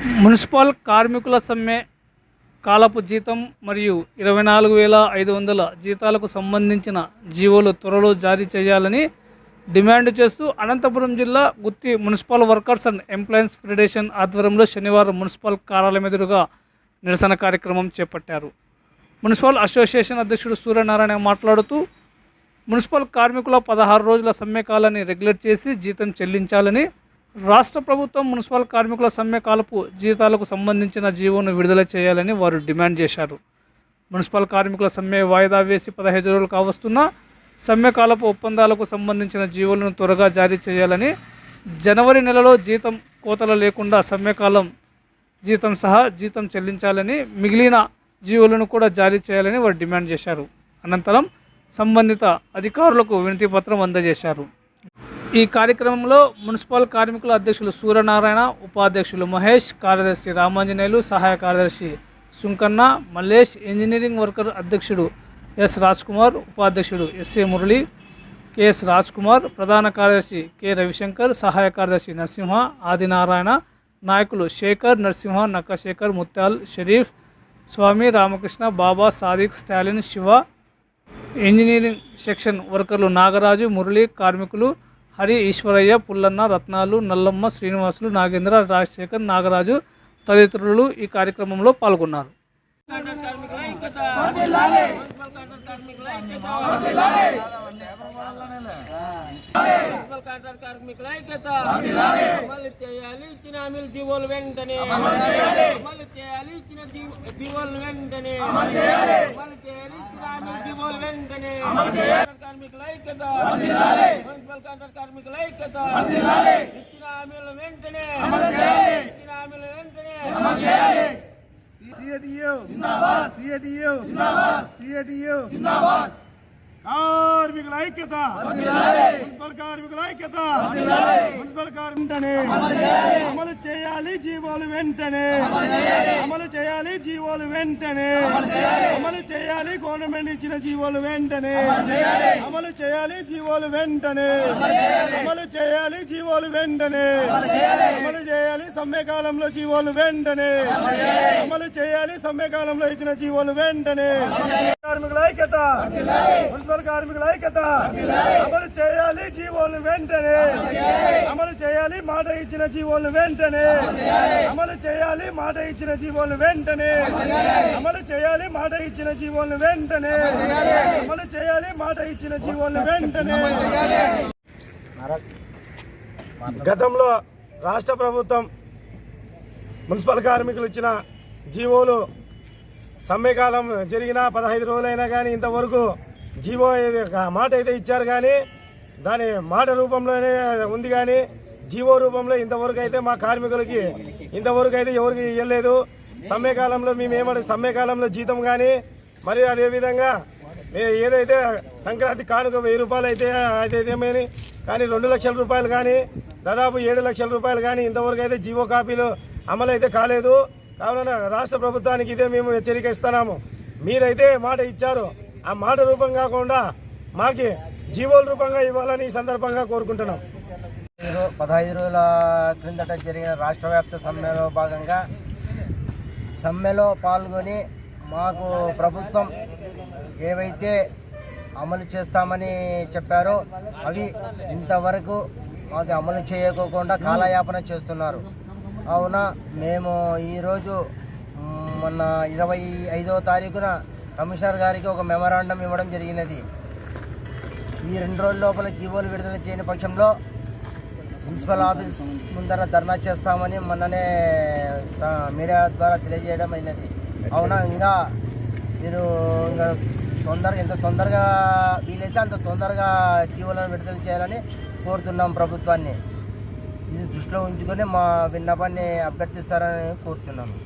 Municipal కార్మికుల సమ్మె కాలపు జీతం మరియు ఇరవై నాలుగు వేల ఐదు వందల జీతాలకు సంబంధించిన జీవోలు త్వరలో జారీ చేయాలని డిమాండ్ చేస్తూ అనంతపురం జిల్లా Gooty municipal workers and employees federation ఆధ్వర్యంలో శనివారం మున్సిపల్ కార్యాలయం ఎదురుగా నిరసన కార్యక్రమం చేపట్టారు. మున్సిపల్ అసోసియేషన్ అధ్యక్షుడు సూర్యనారాయణ మాట్లాడుతూ మున్సిపల్ కార్మికుల పదహారు రోజుల సమ్మె కాలాన్ని రెగ్యులేట్ చేసి జీతం చెల్లించాలని రాష్ట్ర ప్రభుత్వం మున్సిపల్ కార్మికుల సమ్మె కాలపు జీతాలకు సంబంధించిన జీవోను విడుదల చేయాలని వారు డిమాండ్ చేశారు. మున్సిపల్ కార్మికుల సమ్మె వాయిదా వేసి పదహైదు రోజులు కావస్తున్నా సమ్మె కాలపు ఒప్పందాలకు సంబంధించిన జీవోలను త్వరగా జారీ చేయాలని జనవరి నెలలో జీతం కోతలు లేకుండా సమ్మెకాలం జీతం సహా జీతం చెల్లించాలని మిగిలిన జీవోలను కూడా జారీ చేయాలని వారు డిమాండ్ చేశారు. అనంతరం సంబంధిత అధికారులకు వినతిపత్రం అందజేశారు. ఈ కార్యక్రమంలో మున్సిపల్ కార్మికుల అధ్యక్షులు సూర్యనారాయణ ఉపాధ్యక్షులు మహేష్ కార్యదర్శి రామాంజనేయులు సహాయ కార్యదర్శి సుంకన్న మల్లేష్ ఇంజనీరింగ్ వర్కర్ అధ్యక్షుడు ఎస్ రాజ్ కుమార్ ఉపాధ్యక్షుడు ఎస్ఏ మురళి కెఎస్ రాజ్ కుమార్ ప్రధాన కార్యదర్శి కె రవిశంకర్ సహాయ కార్యదర్శి నరసింహ ఆదినారాయణ నాయకులు Sekhar Narasimha Nakka Sekhar Mutyal Sharif Swamy Ramakrishna Baba Sadiq Stalin Siva engineering section వర్కర్లు నాగరాజు మురళి కార్మికులు హరి ఈశ్వరయ్య పుల్లన్న రత్నాలు నల్లమ్మ శ్రీనివాసులు నాగేంద్ర రాజశేఖర్ నాగరాజు తదితరులు ఈ కార్యక్రమంలో పాల్గొన్నారు. కార్మికుల ఐక్యత అమలు చేయాలి ఇచ్చిన హామీలు జీవోలు వెంటనే. అమలు చేయాలి ఇచ్చిన జీవోలు వెంటనే. అమలు చేయాలి ఇచ్చిన జీవోలు వెంటనే కార్మికుల ఐక్యత మున్సిపల్ కాంట్రాక్ట్ కార్మికుల ఐక్యత ఇచ్చిన హామీలు వెంటనే ఇచ్చిన హామీలు వెంటనే సిఐటియు జిందాబాద్ సిఐటియు జిందాబాద్ సిఐటియు జిందాబాద్ కార్మికుల ఐక్యత. మున్సిపల్ కార్మికుల ఐక్యత. మున్సిపల్ కార్మికులనే అమలు చేయాలి జీవోలు వెంటనే. అమలు చేయాలి జీవోలు వెంటనే. అమలు చేయాలి గవర్నమెంట్ ఇచ్చిన జీవోలు వెంటనే. అమలు చేయాలి జీవోలు వెంటనే. అమలు చేయాలి జీవోలు వెంటనే. అమలు చేయాలి సమ్మెకాలంలో జీవోలు వెంటనే. అమలు చేయాలి సమ్మెకాలంలో ఇచ్చిన జీవోలు వెంటనే. కార్మికుల ఐక్యత. మున్సిపల్ కార్మికుల ఐక్యత. అమలు చేయాలి జీవోలు వెంటనే. అమలు చేయాలి మాట ఇచ్చిన జీవోలు వెంటనే. అమలు చేయాలి మాట ఇచ్చిన జీవోలు వెంటనే. అమలు చేయాలి మాట ఇచ్చిన జీవోలు వెంటనే. అమలు చేయాలి మాట ఇచ్చిన జీవోలు వెంటనే. గతంలో రాష్ట్ర ప్రభుత్వం మున్సిపల్ కార్మికులు ఇచ్చిన జీవోలు సమ్మెకాలం జరిగిన పదహైదు రోజులైనా కానీ ఇంతవరకు జీవో మాట అయితే ఇచ్చారు కానీ దాని మాట రూపంలోనే ఉంది కానీ జీవో రూపంలో ఇంతవరకు అయితే మా కార్మికులకి ఇంతవరకు అయితే ఎవరికి ఇవ్వలేదు సమ్మెకాలంలో మేము ఏమంటే సమ్మెకాలంలో జీతం కానీ మరియు అదేవిధంగా ఏదైతే సంక్రాంతి కానుక వెయ్యి రూపాయలు అయితే అయితే కానీ రెండు లక్షల రూపాయలు కానీ దాదాపు ఏడు లక్షల రూపాయలు కానీ ఇంతవరకు అయితే జీవో కాపీలు అమలు అయితే కాలేదు. కావున రాష్ట్ర ప్రభుత్వానికి ఇదే మేము హెచ్చరిక ఇస్తున్నాము మీరైతే మాట ఇచ్చారు. ఆ మాట రూపం కాకుండా మాకి జీవోల రూపంగా ఇవ్వాలని ఈ సందర్భంగా కోరుకుంటున్నాం. పదహైదు రోజుల క్రిందట జరిగిన రాష్ట్ర వ్యాప్త సమ్మెలో భాగంగా సమ్మెలో పాల్గొని మాకు ప్రభుత్వం ఏవైతే అమలు చేస్తామని చెప్పారో అవి ఇంతవరకు మాకు అమలు చేయకోకుండా కాలయాపన చేస్తున్నారు. కావున మేము ఈరోజు మొన్న ఇరవై ఐదవ తారీఖున కమిషనర్ గారికి ఒక మెమరాండం ఇవ్వడం జరిగినది. ఈ రెండు రోజుల లోపల జీవోలు విడుదల చేయని పక్షంలో మున్సిపల్ ఆఫీస్ ముందర ధర్నా చేస్తామని మొన్ననే మీడియా ద్వారా తెలియజేయడం అయినది. అవునా? ఇంకా మీరు ఇంకా తొందరగా ఎంత తొందరగా వీలైతే అంత తొందరగా జీవోలను విడుదల చేయాలని కోరుతున్నాం ప్రభుత్వాన్ని. ఇది దృష్టిలో ఉంచుకొని మా విన్నపాన్ని అభ్యర్థిస్తారని కోరుతున్నాను